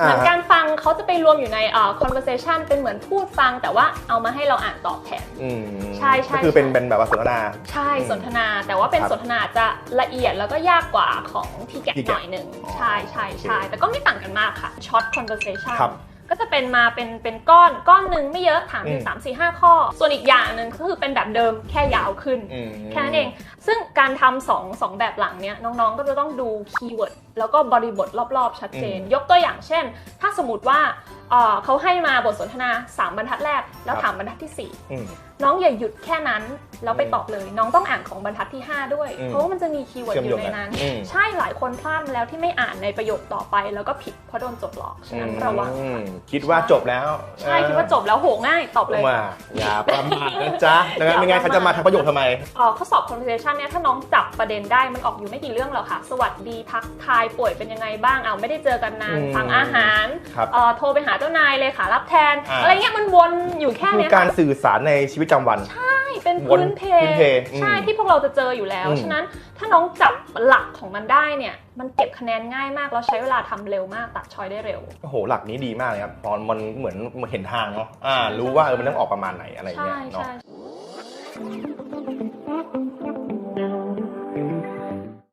อ่าเหมือนการฟังเขาจะไปรวมอยู่ในเอ่อ conversation เป็นเหมือนพูดฟัง แต่ว่าเอามาให้เราอ่านตอบแทน อืมใช่ใช่ ก็คือเป็นใช่เป็นแบบว่าสนทนา ใช่อืมสนทนาแต่ว่าเป็นครับสนทนาจะละเอียดแล้วก็ยากกว่าของที่แกะที่หแกะน่อยหนึ่งอ๋อใช่ใช่ใช่โอเคแต่ก็ไม่ต่างกันมากค่ะ short conversation ครับ ก็จะเป็นมาเป็นเป็นก้อนก้อนหนึ่งไม่เยอะถามถึอืงมสามสี่ห้าข้อ ส่วนอีกอย่างหนึ่งก็คือเป็นแบบเดิมแค่ยาวขึ้นอืมแค่นั้นเอง ซึ่งการทำสองสองแบบหลังเนี้ยน้องๆก็จะต้องดูคีย์เวิร์ดแล้วก็บริบทรอบๆ ชัดเจนอืมยกตัวอย่างเช่น ถ้าสมมติว่าเอ่อเขาให้มาบทสนทนา 3 บรรทัดแรก แล้วครับถามบรรทัดที่อืม4น้องอย่าหยุดแค่นั้น แล้วไปอืมตอบเลย น้องต้องอ่านของบรรทัดที่ 5 ด้วยอืมเพราะว่ามันจะมีคีย์เวิร์ดอยู่ในนั้นเชื่อมโยงกันอืมใช่หลายคนพลาดมาแล้วที่ไม่อ่านในประโยคต่อไป แล้วก็ผิดเพราะโดนจดหลอกฉะนั้นระวังอืมคิดว่าจบแล้วใช่คิดว่าจบแล้วโหง่ายตอบเลยมาอย่าประมาทนะจ๊ะดังนั้นไม่งั้นเขาจะมาทำประโยคทำไมเอ่อข้อสอบ conversation เนี่ยถ้าน้องจับประเด็นได้มันออกอยู่ไม่กี่เรื่องหรอกค่ะ สวัสดีทักทายป่วยเป็นยังไงบ้างเอาไม่ได้เจอกันนานอืมสั่งอาหารครับเอ่อโทรไปหาเจ้านายเลยค่ะรับแทนอ่าอะไรเงี้ยมันวนอยู่แค่คือเนี้ยการค่ะสื่อสารในชีวิตประจำวัน ใช่เป็นวนพื้นเพพื้นเพอืมใช่ที่พวกเราจะเจออยู่แล้วอืมฉะนั้นถ้าน้องจับ หลักของมันได้เนี่ย มันเก็บคะแนนง่ายมากแล้วใช้เวลาทำเร็วมากตัดชอยได้เร็ว โอ้โห หลักนี้ดีมากเลยครับตอนมันเหมือนมันเห็นทางเนาะอ่า รู้ว่าเออมันต้องออกประมาณไหนอะไรอย่างใช่เงี้ยเนาะใช่